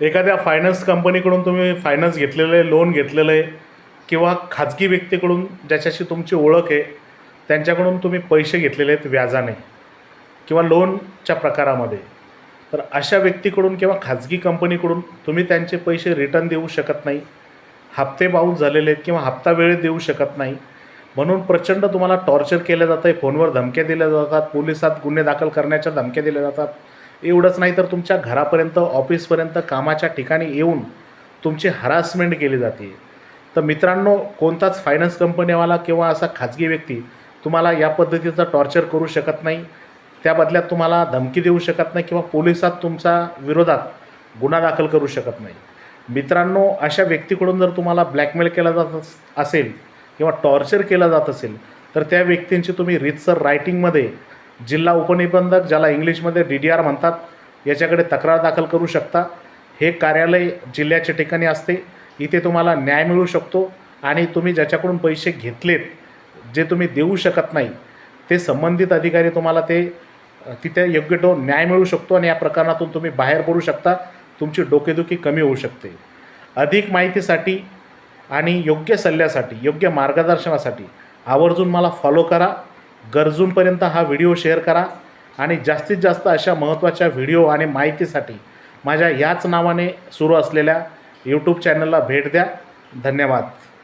एखाद्या फायनान्स कंपनीकडून तुम्ही फायनान्स घेतलेलं आहे लोन घेतलेलं आहे किंवा खाजगी व्यक्तीकडून ज्याच्याशी तुमची ओळख आहे त्यांच्याकडून तुम्ही पैसे घेतलेले आहेत व्याजाने किंवा लोनच्या प्रकारामध्ये तर अशा व्यक्तीकडून किंवा खाजगी कंपनीकडून तुम्ही त्यांचे पैसे रिटर्न देऊ शकत नाही हप्ते बाउन्स झालेले आहेत किंवा हप्ता वेळेत देऊ शकत नाही म्हणून प्रचंड तुम्हाला टॉर्चर केलं जातं आहे फोनवर धमक्या दिल्या जातात पोलिसात गुन्हे दाखल करण्याच्या धमक्या दिल्या जातात एवढंच नाही तर तुमच्या घरापर्यंत ऑफिसपर्यंत कामाच्या ठिकाणी येऊन तुमची हरासमेंट केली जाते. तर मित्रांनो कोणताच फायनान्स कंपनीवाला किंवा असा खाजगी व्यक्ती तुम्हाला या पद्धतीचं टॉर्चर करू शकत नाही. त्या बदल्यात तुम्हाला धमकी देऊ शकत नाही किंवा पोलिसात तुमचा विरोधात गुन्हा दाखल करू शकत नाही. मित्रांनो अशा व्यक्तीकडून जर तुम्हाला ब्लॅकमेल केला जात अस- असेल किंवा टॉर्चर केलं जात असेल तर त्या व्यक्तींची तुम्ही रितसर रायटिंगमध्ये जिल्हा उपनिबंधक ज्याला इंग्लिशमध्ये डी डी आर म्हणतात याच्याकडे तक्रार दाखल करू शकता. हे कार्यालय जिल्ह्याच्या ठिकाणी असते. इथे तुम्हाला न्याय मिळू शकतो आणि तुम्ही ज्याच्याकडून पैसे घेतलेत जे तुम्ही देऊ शकत नाही ते संबंधित अधिकारी तुम्हाला ते तिथे योग्य तो न्याय मिळू शकतो आणि या प्रकरणातून तुम्ही बाहेर पडू शकता. तुमची डोकेदुखी कमी होऊ शकते. अधिक माहितीसाठी आणि योग्य सल्ल्यासाठी योग्य मार्गदर्शनासाठी आवर्जून मला फॉलो करा. गरजूंपर्यंत हा व्हिडिओ शेअर करा आणि जास्तीत जास्त अशा महत्त्वाच्या व्हिडिओ आणि माहितीसाठी माझ्या याच नावाने सुरू असलेल्या यूट्यूब चॅनलला भेट द्या. धन्यवाद.